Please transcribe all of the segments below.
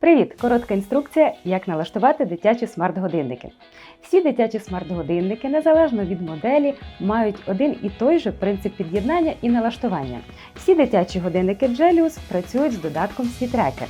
Привіт! Коротка інструкція, як налаштувати дитячі смарт-годинники. Всі дитячі смарт-годинники, незалежно від моделі, мають один і той же принцип під'єднання і налаштування. Всі дитячі годинники Джеліус працюють з додатком C-Tracker.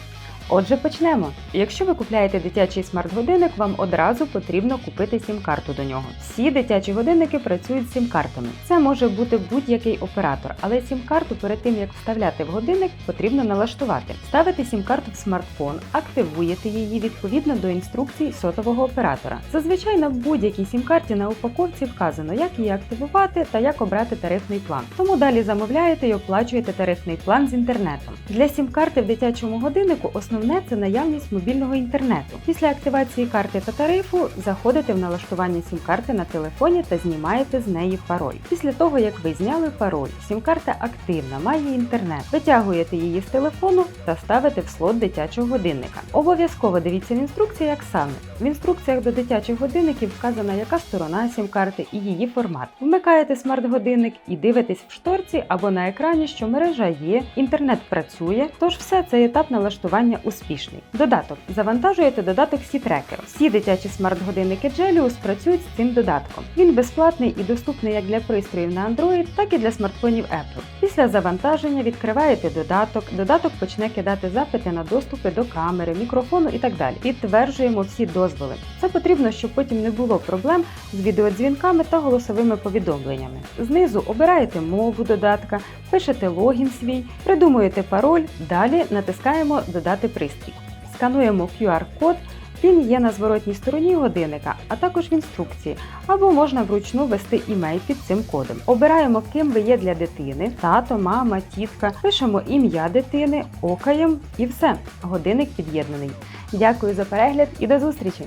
Отже, почнемо. Якщо ви купляєте дитячий смарт-годинник, вам одразу потрібно купити сім-карту до нього. Всі дитячі годинники працюють з сім-картами. Це може бути будь-який оператор, але сім-карту перед тим як вставляти в годинник, потрібно налаштувати. Ставите сім-карту в смартфон, активуєте її відповідно до інструкцій сотового оператора. Зазвичай на будь-якій сім-карті на упаковці вказано, як її активувати та як обрати тарифний план. Тому далі замовляєте і оплачуєте тарифний план з інтернетом. Для сім-карти в дитячому годиннику основне це наявність мобільного інтернету. Після активації карти та тарифу заходите в налаштування сім-карти на телефоні та знімаєте з неї пароль. Після того, як ви зняли пароль, сім-карта активна, має інтернет. Витягуєте її з телефону та ставите в слот дитячого годинника. Обов'язково дивіться в інструкції, як саме. В інструкціях до дитячих годинників вказана, яка сторона сім-карти і її формат. Вмикаєте смарт-годинник і дивитесь в шторці або на екрані, що мережа є, інтернет працює, тож все цей етап налаштування успішний. Додаток. Завантажуєте додаток C-Tracker. Всі дитячі смарт-годинники Gelius працюють з цим додатком. Він безплатний і доступний як для пристроїв на Android, так і для смартфонів Apple. Після завантаження відкриваєте додаток, додаток почне кидати запити на доступи до камери, мікрофону і так далі. Підтверджуємо всі дозволи. Це потрібно, щоб потім не було проблем з відеодзвінками та голосовими повідомленнями. Знизу обираєте мову додатка, пишете логін свій, придумуєте пароль, далі натискаємо Додати пристрій. Скануємо QR-код. Він є на зворотній стороні годинника, а також в інструкції, або можна вручну ввести імей під цим кодом. Обираємо, ким ви є для дитини: тато, мама, тітка. Пишемо ім'я дитини, окаєм і все. Годинник під'єднаний. Дякую за перегляд і до зустрічі!